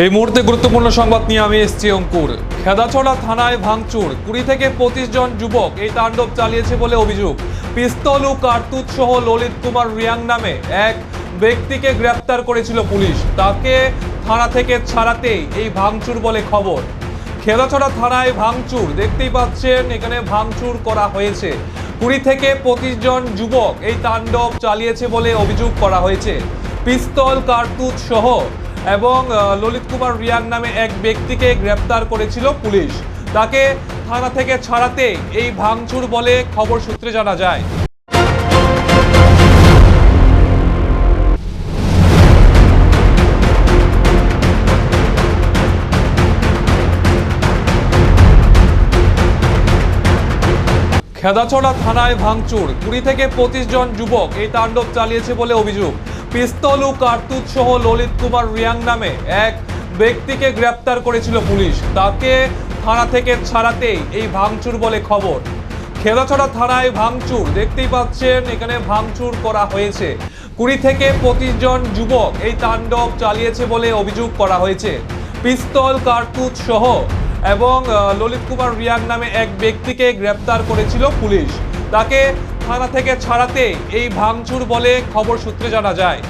এই মুহূর্তে গুরুত্বপূর্ণ সংবাদ নিয়ে আমি এসছি অঙ্কুর। খেদাছড়া থানায় ভাঙচুর। কুড়ি থেকে পঁচিশ জন যুবক এই তাণ্ডব চালিয়েছে বলে অভিযোগ। পিস্তল ও কার্তুজ সহ ললিত কুমার রিয়াং নামে এক ব্যক্তিকে গ্রেপ্তার করেছিল পুলিশ। তাকে থানা থেকে ছাড়াতেই এই ভাঙচুর বলে খবর। খেদাছড়া থানায় ভাঙচুর দেখতেই পাচ্ছেন, এখানে ভাঙচুর করা হয়েছে। কুড়ি থেকে পঁচিশ জন যুবক এই তাণ্ডব চালিয়েছে বলে অভিযোগ করা হয়েছে। পিস্তল, কার্তুজ সহ এবং ললিত কুমার রিয়াং নামে এক ব্যক্তিকে গ্রেপ্তার করেছিল পুলিশ। তাকে থানা থেকে ছাড়াতে এই ভাঙচুর বলে খবর সূত্রে জানা যায়। খেদাছড়া থানায় ভাঙচুর। কুড়ি থেকে পঁচিশ জন যুবক এই তাণ্ডব চালিয়েছে বলে অভিযোগ। পিস্তল ও কার্তুজ সহ ললিত কুমার রিয়াং নামে এক ব্যক্তিকে গ্রেপ্তার করেছিল পুলিশ। তাকে থানা থেকে ছাড়াতেই এই ভাঙচুর বলে খবর। খেদাছড়া থানায় ভাঙচুর, দেখতেই পাচ্ছেন, এখানে ভাঙচুর করা হয়েছে। কুড়ি থেকে পঁচিশ জন যুবক এই তাণ্ডব চালিয়েছে বলে অভিযোগ করা হয়েছে। পিস্তল, কার্তুজ সহ এবং ললিত কুমার রিয়াং নামে এক ব্যক্তিকে গ্রেপ্তার করেছিল পুলিশ। তাকে থানা থেকে ছাড়াতে এই ভাঙচুর বলে খবর সূত্রে জানা যায়।